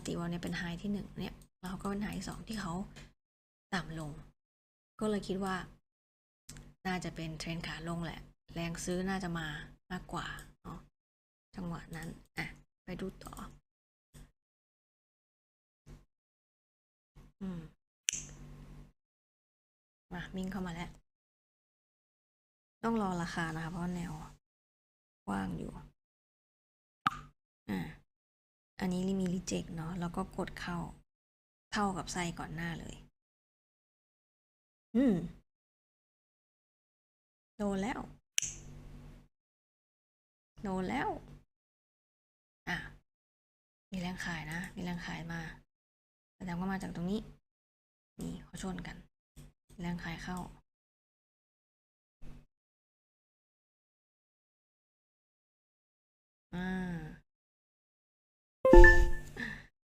ปกติวันนี้เป็นไฮที่หนึ่งเนี่ยแล้วก็เป็นไฮที่สองที่เขาต่ำลง ก็เลยคิดว่า น่าจะเป็นเทรนขาลงแหละ แรงซื้อน่าจะมามากกว่าเนาะจังหวะนั้นอะไปดูต่อ อืมมามิ่งเข้ามาแล้ว ต้องรอราคานะคะ เพราะแนวกว้างอยู่ อันนี้มีรีเจ็คเนาะแล้วก็กดเข้าเท่ากับไส้ก่อนหน้าเลย อืม โดนแล้ว โดนแล้ว อะ มีแรงขายนะ มีแรงขายมาแสดงว่ามาจากตรงนี้ นี่เขาชนกัน แรงขายเข้าอ่า